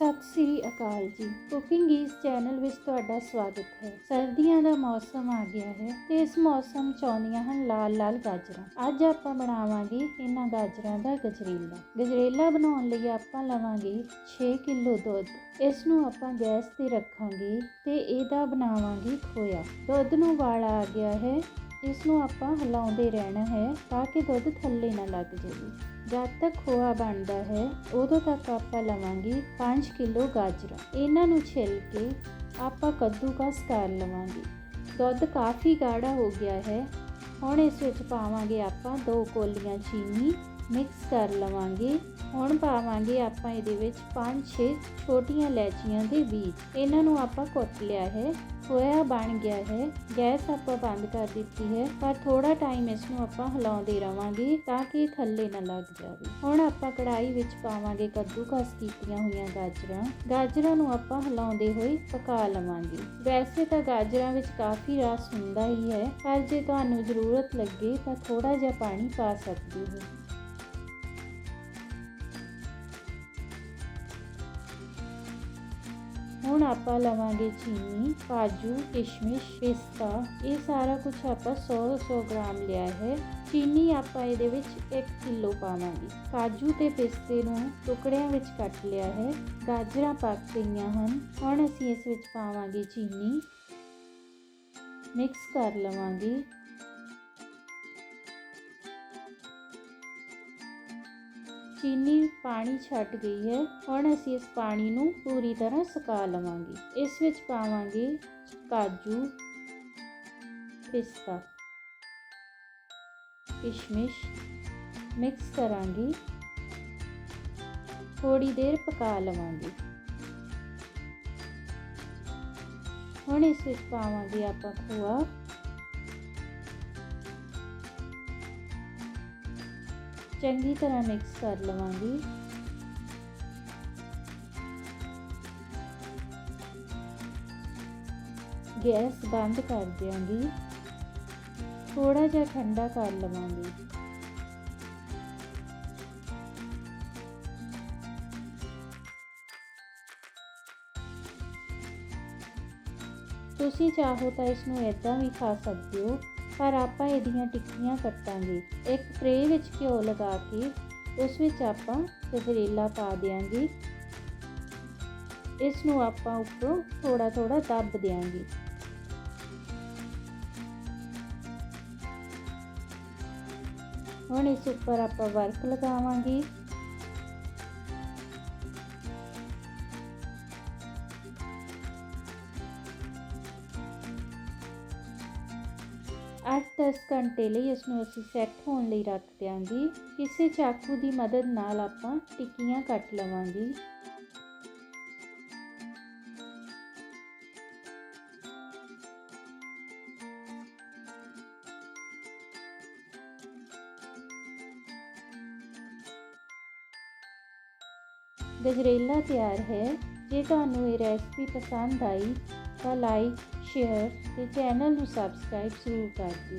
ਸਤਿ ਸ੍ਰੀ ਅਕਾਲ ਜੀ। ਕੁਕਿੰਗ ਇਸ ਚੈਨਲ ਵਿੱਚ ਤੁਹਾਡਾ ਸਵਾਗਤ ਹੈ। ਸਰਦੀਆਂ ਦਾ ਮੌਸਮ ਆ ਗਿਆ ਹੈ ਤੇ ਇਸ ਮੌਸਮ ਚ ਆਉਂਦੀਆਂ ਹਨ ਲਾਲ ਲਾਲ ਗਾਜਰਾਂ। ਅੱਜ ਆਪਾਂ ਬਣਾਵਾਂਗੇ ਇਹਨਾਂ ਗਾਜਰਾਂ ਦਾ ਗਜਰੇਲਾ। ਗਜਰੇਲਾ ਬਣਾਉਣ ਲਈ ਆਪਾਂ ਲਵਾਂਗੇ 6 ਕਿਲੋ ਦੁੱਧ। ਇਸ ਨੂੰ ਆਪਾਂ ਗੈਸ ਤੇ ਰੱਖਾਂਗੇ ਤੇ ਇਹਦਾ ਬਣਾਵਾਂਗੇ ਖੋਇਆ। ਦੁੱਧ ਨੂੰ ਵਾਲਾ ਆ ਗਿਆ ਹੈ। ਇਸ ਨੂੰ ਆਪਾਂ ਹਿਲਾਉਂਦੇ ਰਹਿਣਾ ਹੈ ਤਾਂ ਕਿ ਦੁੱਧ ਥੱਲੇ ਨਾ ਲੱਗ ਜਾਵੇ। ਜਦ ਤੱਕ ਖੋਆ ਬਣਦਾ ਹੈ, ਉਦੋਂ ਤੱਕ ਆਪਾਂ ਲਵਾਂਗੇ 5 ਕਿਲੋ ਗਾਜਰਾਂ। ਇਹਨਾਂ ਨੂੰ ਛਿੱਲ ਕੇ ਆਪਾਂ ਕੱਦੂਕਸ ਕਰ ਲਵਾਂਗੇ। ਦੁੱਧ ਕਾਫੀ ਗਾੜਾ ਹੋ ਗਿਆ ਹੈ। ਹੁਣ ਇਸ ਵਿੱਚ ਪਾਵਾਂਗੇ ਆਪਾਂ ਦੋ ਕੋਲੀਆਂ ਚੀਨੀ ਮਿਕਸ ਕਰ ਲਵਾਂਗੇ। ਹੁਣ ਪਾਵਾਂਗੇ ਆਪਾਂ ਇਹਦੇ ਵਿੱਚ 5-6 ਛੋਟੀਆਂ ਇਲਾਚੀਆਂ ਦੇ ਬੀਜ। ਇਹਨਾਂ ਨੂੰ ਆਪਾਂ ਕੁੱਟ ਲਿਆ ਹੈ। ਖੋਇਆ ਬਣ ਗਿਆ ਹੈ। ਗੈਸ ਆਪਾਂ ਬੰਦ ਕਰ ਦਿੱਤੀ ਹੈ। ਪਰ ਥੋੜਾ ਟਾਈਮ ਇਸ ਨੂੰ ਆਪਾਂ ਹਿਲਾਉਂਦੇ ਰਵਾਂਗੇ ਤਾਂ ਕਿ ਥੱਲੇ ਨਾ ਲੱਗ ਜਾਵੇ। ਹੁਣ ਆਪਾਂ ਕੜਾਈ ਵਿੱਚ ਪਾਵਾਂਗੇ ਕੱਦੂਕਸ ਕੀਤੀਆਂ ਹੋਈਆਂ ਗਾਜਰਾਂ। ਗਾਜਰਾਂ ਨੂੰ ਆਪਾਂ ਹਿਲਾਉਂਦੇ ਹੋਏ ਪਕਾ ਲਵਾਂਗੇ। ਵੈਸੇ ਤਾਂ ਗਾਜਰਾਂ ਵਿੱਚ ਕਾਫੀ ਰਸ ਹੁੰਦਾ ਹੀ ਹੈ। ਪਰ ਜੇ ਤੁਹਾਨੂੰ ਜ਼ਰੂਰਤ ਲੱਗੇ ਤਾਂ ਥੋੜਾ ਜਿਹਾ ਪਾਣੀ ਪਾ ਸਕਦੇ ਹੋ। ਹੁਣ ਆਪਾਂ ਲਵਾਂਗੇ ਚੀਨੀ, ਕਾਜੂ, ਕਿਸ਼ਮਿਸ਼, ਪਿਸਤਾ। ਇਹ ਸਾਰਾ ਕੁਝ ਆਪਾਂ 100-100 ਗ੍ਰਾਮ ਲਿਆ ਹੈ। ਚੀਨੀ ਆਪਾਂ ਇਹਦੇ ਵਿੱਚ 1 ਕਿਲੋ ਪਾਵਾਂਗੇ। ਕਾਜੂ ਤੇ ਪਿਸਤੇ ਨੂੰ ਟੁਕੜਿਆਂ ਵਿੱਚ ਕੱਟ ਲਿਆ ਹੈ। ਗਾਜਰਾਂ ਪੱਕ ਗਈਆਂ ਹਨ। ਹੁਣ ਅਸੀਂ ਇਸ ਵਿੱਚ ਪਾਵਾਂਗੇ ਚੀਨੀ। ਮਿਕਸ ਕਰ ਲਵਾਂਗੇ। ਚੀਨੀ ਪਾਣੀ ਛੱਡ ਗਈ ਹੈ। ਹੁਣ ਅਸੀਂ ਇਸ ਪਾਣੀ ਨੂੰ ਪੂਰੀ ਤਰ੍ਹਾਂ ਸੁਕਾ ਲਵਾਂਗੇ। ਇਸ ਵਿੱਚ ਪਾਵਾਂਗੇ ਕਾਜੂ, ਪਿਸਤਾ, ਕਿਸ਼ਮਿਸ਼, ਮਿਕਸ ਕਰਾਂਗੇ। ਥੋੜੀ ਦੇਰ ਪਕਾ ਲਵਾਂਗੇ। ਹੁਣ ਇਸ ਵਿੱਚ ਪਾਵਾਂਗੇ ਆਪਾਂ ਖੋਆ ਚੰਗੀ ਤਰ੍ਹਾਂ ਮਿਕਸ ਕਰ ਲਵਾਂਗੀ। ਗੈਸ ਬੰਦ ਕਰ ਦਿਆਂਗੀ। ਥੋੜਾ ਜਿਹਾ ਠੰਡਾ ਕਰ ਲਵਾਂਗੀ। ਤੁਸੀਂ ਚਾਹੋ ਤਾਂ ਇਸ ਨੂੰ ਇਦਾਂ ਵੀ ਖਾ ਸਕਦੇ ਹੋ। ਪਰ ਆਪਾਂ ਇਹਦੀਆਂ ਟਿੱਕੀਆਂ ਕੱਟਾਂਗੇ। ਇੱਕ ਟਰੇ ਵਿੱਚ ਘਿਓ ਲਗਾ ਕੇ, ਉਸ ਵਿੱਚ ਆਪਾਂ ਗਜਰੇਲਾ ਪਾ ਦੇਾਂਗੇ ਇਸ ਨੂੰ ਆਪਾਂ ਉੱਪਰੋਂ ਥੋੜਾ ਥੋੜਾ ਦੱਬ ਦੇਾਂਗੇ ਹੁਣ ਇਸ ਉੱਪਰ ਆਪਾਂ ਵਰਕ ਲਗਾਵਾਂਗੇ। ਅੱਠ 10 ਘੰਟੇ ਲਈ ਇਸ ਨੂੰ ਅਸੀਂ ਸੈੱਟ ਹੋਣ ਲਈ ਰੱਖ ਦਿਆਂਗੇ। ਕਿਸੇ ਚਾਕੂ ਦੀ ਮਦਦ ਨਾਲ ਆਪਾਂ ਟਿੱਕੀਆਂ ਕੱਟ ਲਵਾਂਗੇ। ਗਜਰੇਲਾ ਤਿਆਰ ਹੈ। ਜੇ ਤੁਹਾਨੂੰ ਇਹ ਰੈਸਪੀ ਪਸੰਦ ਆਈ ਦਾ ਲਾਈਕ ਸ਼ੇਅਰ ਤੇ ਚੈਨਲ ਨੂੰ ਸਬਸਕ੍ਰਾਈਬ ਜ਼ਰੂਰ ਕਰ ਦਿਓ।